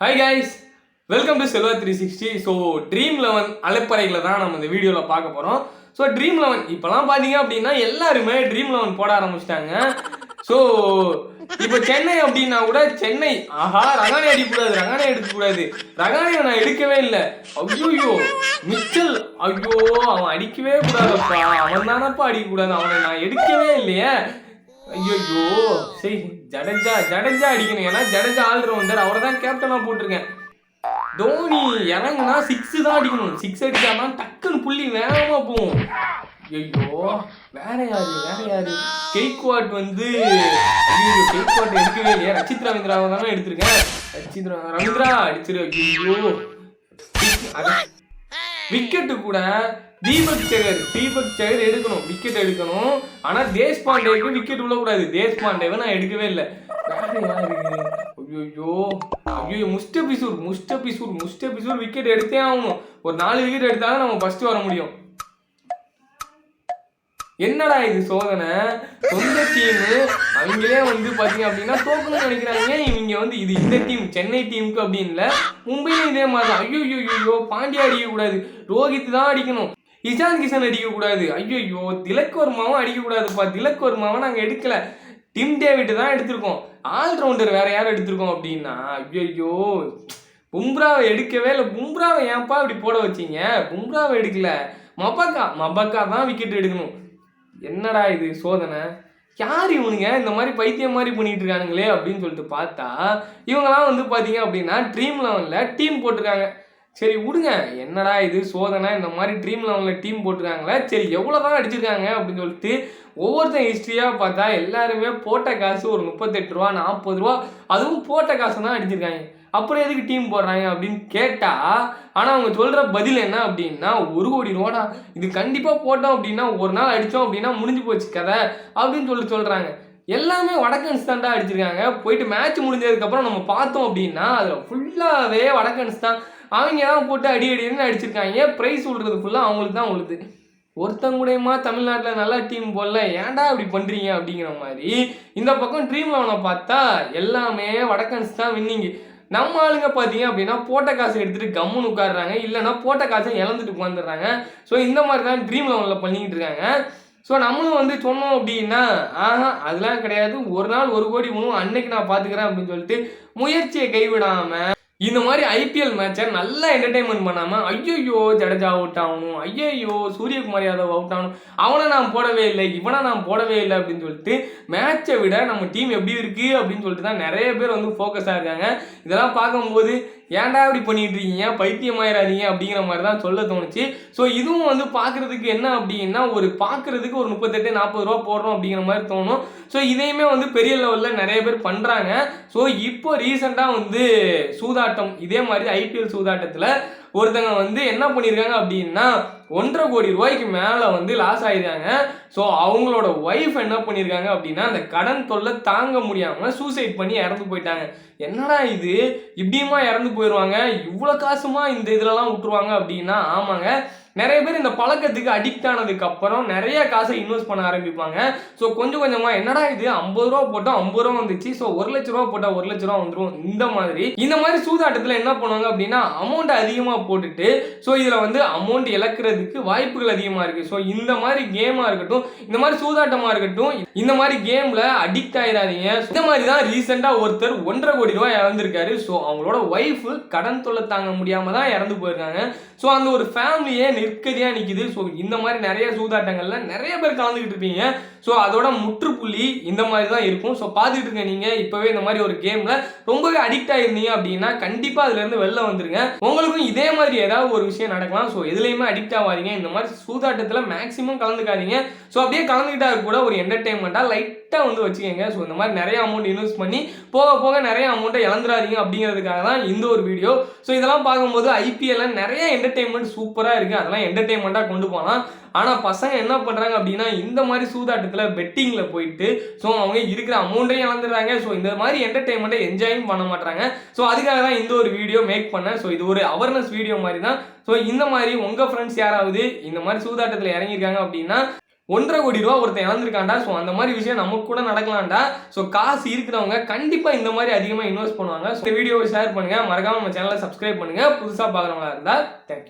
Hi guys welcome to Selva three sixty so dream eleven அலைப்பறைகளை தான் நம்ம இந்த வீடியோவில் பார்க்க போகிறோம் ஸோ ட்ரீம் லெவன் இப்போலாம் பார்த்தீங்க அப்படின்னா எல்லாருமே ட்ரீம் லெவன் போட ஆரம்பிச்சிட்டாங்க. ஸோ இப்போ சென்னை அப்படின்னா கூட சென்னை ஆஹா ரகானே அடிக்கக்கூடாது ரகானே எடுக்கக்கூடாது. ரகானே நான் எடுக்கவே இல்லை. ஐயோ மிச்சல் ஐயோ அவன் அடிக்கவே கூடாதப்பா. அவன் தானப்பா அடிக்கக்கூடாது. அவனை நான் எடுக்கவே இல்லையே. ஐயோ சரி ஜடேஜா ஜடேஜா அடிக்கணும். ஏன்னா ஜடேஜா ஆல்ரவுண்டர் அவரை தான் கேப்டனாக போட்டிருக்கேன். தோனி இறங்குனா சிக்ஸ் தான் அடிக்கணும். சிக்ஸ் அடிச்சாதான் டக்குன்னு புள்ளி வேகமாக போகும். ஐயோ வேற யாரு வேற யாரு? கெய்க்வாட் வந்து ஐயோ கெய்க்வாட் எடுக்கவே இல்லையா. ரச்சித் ரவீந்திராவை தானே எடுத்திருக்கேன். ரச்சித் ரவீந்திரா அடிச்சிரு. ஐயோ விக்கெட்டு கூட தீபக் சேகர் தீபக் சேகர் எடுக்கணும் விக்கெட் எடுக்கணும். ஆனா தேஷ்பாண்டேக்கு விக்கெட் விழக்கூடாது தேஷ் பாண்டேவை நான் எடுக்கவே இல்லை. ஐயோ ஐயோ முஸ்டபிசூர் முஸ்டபிசூர் முஸ்டபிசூர் விக்கெட் எடுத்தே ஆகணும். ஒரு நாலு விக்கெட் எடுத்தாலும் நம்ம ஃபர்ஸ்ட் வர முடியும். என்னடா இது சோதனை? சொந்த டீம் அவங்களே வந்து பாத்தீங்க அப்படின்னா தோக்கணும்னு நினைக்கிறாங்க. இவங்க வந்து இது இந்த டீம் சென்னை டீமுக்கு அப்படின்ல மும்பையிலும் இதே மாதிரி தான் ஐயோ ஐயோ ஐயோ பாண்டியா அடிக்க கூடாது ரோஹித் தான் அடிக்கணும். இஷான் கிஷன் அடிக்க கூடாது ஐயோ ஐயோ திலக் வர்மாவும் அடிக்க கூடாதுப்பா திலக் வர்மாவை நாங்க எடுக்கல. டிம் டேவிட் தான் எடுத்திருக்கோம். ஆல்ரவுண்டர் வேற யாரும் எடுத்திருக்கோம் அப்படின்னா ஐயோ பும்ராவை எடுக்கவே இல்லை. பும்ராவை ஏன்ப்பா இப்படி போட வச்சீங்க? பும்ராவை எடுக்கல. மபக்கா மபக்கா தான் விக்கெட் எடுக்கணும். என்னடா இது சோதனை? யார் இவனுங்க? இந்த மாதிரி பைத்தியம் மாதிரி பண்ணிட்டு இருக்கானுங்களே அப்படின்னு சொல்லிட்டு பார்த்தா இவங்கெல்லாம் வந்து பார்த்தீங்க அப்படின்னா ட்ரீம் லெவனில் டீம் போட்டிருக்காங்க. சரி விடுங்க. என்னடா இது சோதனை? இந்த மாதிரி ட்ரீம் லெவனில் டீம் போட்டிருக்காங்களே? சரி எவ்வளோ தான் அடிச்சிருக்காங்க அப்படின்னு சொல்லிட்டு ஒவ்வொருத்தன் ஹிஸ்ட்ரியாக பார்த்தா எல்லாருமே போட்ட காசு ஒரு முப்பத்தெட்டு ரூபா நாற்பது ரூபா அதுவும் போட்ட காசு தான் அடிச்சிருக்காங்க. அப்புறம் எதுக்கு டீம் போடுறாங்க அப்படின்னு கேட்டால் ஆனால் அவங்க சொல்கிற பதில் என்ன அப்படின்னா ஒரு கோடி ரூபாடா இது கண்டிப்பாக போட்டோம் அப்படின்னா ஒரு நாள் அடித்தோம் அப்படின்னா முடிஞ்சு போச்சு கதை அப்படின்னு சொல்லி சொல்கிறாங்க எல்லாமே வடக்கன்ஸ் தான்டா அடிச்சிருக்காங்க. போயிட்டு மேட்ச் முடிஞ்சதுக்கப்புறம் நம்ம பார்த்தோம் அப்படின்னா அதில் ஃபுல்லாகவே வடக்கன்ஸ் தான். அவங்க தான் போட்டு அடி அடின்னு அடிச்சிருக்காங்க. ப்ரைஸ் விடுறது ஃபுல்லாக அவங்களுக்கு தான் உழுது. ஒருத்தங்கூடயமா தமிழ்நாட்டில் நல்லா டீம் போடல? ஏன்டா இப்படி பண்ணுறீங்க அப்படிங்கிற மாதிரி இந்த பக்கம் ட்ரீம் லெவனை பார்த்தா எல்லாமே வடக்கன்ஸ் தான் வின்னிங்கு நம்ம ஆளுங்க பார்த்தீங்க அப்படின்னா போட்ட காசை எடுத்துட்டு கம்முன்னு உட்காடுறாங்க இல்லைன்னா போட்ட காசை இழந்துட்டு உட்காந்துடுறாங்க ஸோ இந்த மாதிரி தான் ட்ரீம் லெவலில் பண்ணிக்கிட்டு இருக்காங்க. ஸோ நம்மளும் வந்து சொன்னோம் அப்படின்னா ஆஹா அதெல்லாம் கிடையாது. ஒரு நாள் ஒரு கோடி மூணு அன்னைக்கு நான் பார்த்துக்கிறேன் அப்படின்னு சொல்லிட்டு முயற்சியை கைவிடாமல் இந்த மாதிரி ஐபிஎல் மேட்சை நல்லா என்டர்டைன்மெண்ட் பண்ணாமல் ஐயோ ஜடேஜா அவுட் ஆகணும் ஐயோ சூரியகுமார் யாதவ் அவுட் ஆகணும் அவனை நான் போடவே இல்லை இவனை நான் போடவே இல்லை அப்படின்னு சொல்லிட்டு மேட்சை விட நம்ம டீம் எப்படி இருக்குது அப்படின்னு சொல்லிட்டு தான் நிறைய பேர் வந்து ஃபோக்கஸாக இருக்காங்க. இதெல்லாம் பார்க்கும்போது ஏன்டா இப்படி பண்ணிட்டு இருக்கீங்க? பைத்தியமாயிராதீங்க அப்படிங்கிற மாதிரி தான் சொல்ல தோணுச்சு. ஸோ இதுவும் வந்து பார்க்குறதுக்கு என்ன அப்படின்னா ஒரு பார்க்குறதுக்கு ஒரு முப்பத்தெட்டு நாற்பது ரூபா போடுறோம் அப்படிங்கிற மாதிரி தோணும். ஸோ இதையுமே வந்து பெரிய லெவலில் நிறைய பேர் பண்ணுறாங்க ஸோ இப்போ ரீசெண்டாக வந்து சூதா சூதாட்டம். இதே மாதிரி ஐபிஎல் சூதாட்டத்தில் ஒருத்தங்க வந்து என்ன பண்ணியிருக்காங்க அப்படின்னா ஒன்றரை கோடி ரூபாய்க்கு மேலே வந்து லாஸ் ஆயிருக்காங்க. ஸோ அவங்களோட ஒய்ஃப் என்ன பண்ணியிருக்காங்க அப்படின்னா அந்த கடன் தொல்லை தாங்க முடியாமல் சூசைட் பண்ணி இறந்து போயிட்டாங்க. என்னடா இது? இப்படியுமா இறந்து போயிடுவாங்க இவ்வளோ காசுமா இந்த இதுலலாம் விட்டுருவாங்க அப்படின்னா ஆமாங்க. நிறைய பேர் இந்த பழக்கத்துக்கு அடிக்ட் ஆனதுக்கு அப்புறம் நிறைய காசை இன்வெஸ்ட் பண்ண ஆரம்பிப்பாங்க. ஸோ கொஞ்சம் கொஞ்சமா என்னடா இது? ஐம்பது ரூபா போட்டால் ஐம்பது ரூபா வந்துச்சு. ஸோ ஒரு லட்ச ரூபா போட்டால் ஒரு லட்ச ரூபா வந்துடும் இந்த மாதிரி. இந்த மாதிரி சூதாட்டத்தில் என்ன பண்ணுவாங்க அப்படின்னா அமௌண்ட் அதிகமாக போட்டுட்டு ஸோ இதில் வந்து அமௌண்ட் இழக்கிறதுக்கு வாய்ப்புகள் அதிகமாக இருக்குது ஸோ இந்த மாதிரி கேமாக இருக்கட்டும் இந்த மாதிரி சூதாட்டமாக இருக்கட்டும் இந்த மாதிரி கேமில் அடிக்ட் ஆயிடாதீங்க இந்த மாதிரி தான் ரீசெண்டாக ஒருத்தர் ஒன்றரை கோடி ரூபாய் இறந்துருக்காரு ஸோ அவங்களோட ஒய்ஃபு கடன் தொல்லை தாங்க முடியாமல் தான் இறந்து போயிருக்காங்க. ஸோ அந்த ஒரு ஃபேமிலியே நிற்கதியாக நிற்கிது ஸோ இந்த மாதிரி நிறைய சூதாட்டங்களில் நிறைய பேர் கலந்துக்கிட்டு இருப்பீங்க. ஸோ அதோட முற்றுப்புள்ளி இந்த மாதிரி தான் இருக்கும். ஸோ பார்த்துட்டு இருக்க நீங்கள் இப்போவே இந்த மாதிரி ஒரு கேமில் ரொம்பவே அடிக்ட் ஆகிருந்தீங்க அப்படின்னா கண்டிப்பாக அதுலேருந்து வெளில வந்துருங்க. உங்களுக்கும் இதே மாதிரி ஏதாவது ஒரு விஷயம் நடக்கலாம். ஸோ எதுலேயுமே அடிக்ட் ஆகாதீங்க. இந்த மாதிரி சூதாட்டத்தில் மேக்ஸிமம் கலந்துக்காதீங்க. ஸோ அப்படியே கலந்துக்கிட்டா கூட ஒரு என்டர்டைன்மெண்ட்டாக லைட்டாக வந்து வச்சுக்கோங்க. ஸோ இந்த மாதிரி நிறைய அமௌண்ட் இன்வெஸ்ட் பண்ணி போக போக நிறைய அமௌண்ட்டை இழந்துடாதீங்க அப்படிங்கிறதுக்காக தான் இந்த ஒரு வீடியோ ஸோ இதெல்லாம் பார்க்கும்போது ஐபிஎல்ல நிறைய என்டர்டைன்மெண்ட் சூப்பராக இருக்குது அதெல்லாம் என்டர்டெயின்மெண்ட்டாக கொண்டு போகலாம். ஆனால் பசங்க என்ன பண்ணுறாங்க அப்படின்னா இந்த மாதிரி சூதாட்டத்தில் பெட்டிங்கில் போயிட்டு ஸோ அவங்க இருக்கிற அமௌண்ட்டையும் இழந்துடுறாங்க. ஸோ இந்த மாதிரி என்டர்டைன்மெண்ட்டை என்ஜாயும் பண்ண மாட்டாங்க ஸோ அதுக்காக தான் இந்த ஒரு வீடியோ மேக் பண்ணேன். ஸோ இது ஒரு அவேர்னஸ் வீடியோ மாதிரி தான். ஸோ இந்த மாதிரி உங்கள் ஃப்ரெண்ட்ஸ் யாராவது இந்த மாதிரி சூதாட்டத்தில் இறங்கியிருக்காங்க அப்படின்னா ஒன்றரை கோடி ரூபா ஒருத்தன் இழந்திருக்காண்டா ஸோ அந்த மாதிரி விஷயம் நமக்கு கூட நடக்கலாம்டா. ஸோ காசு இருக்கிறவங்க கண்டிப்பாக இந்த மாதிரி அதிகமாக இன்வெஸ்ட் பண்ணுவாங்க. ஸோ வீடியோவை ஷேர் பண்ணுங்க. மறக்காமல் நம்ம சேனலை சப்ஸ்கிரைப் பண்ணுங்க. புதுசாக பார்க்குறவங்களா இருந்தால் தேங்க்யூ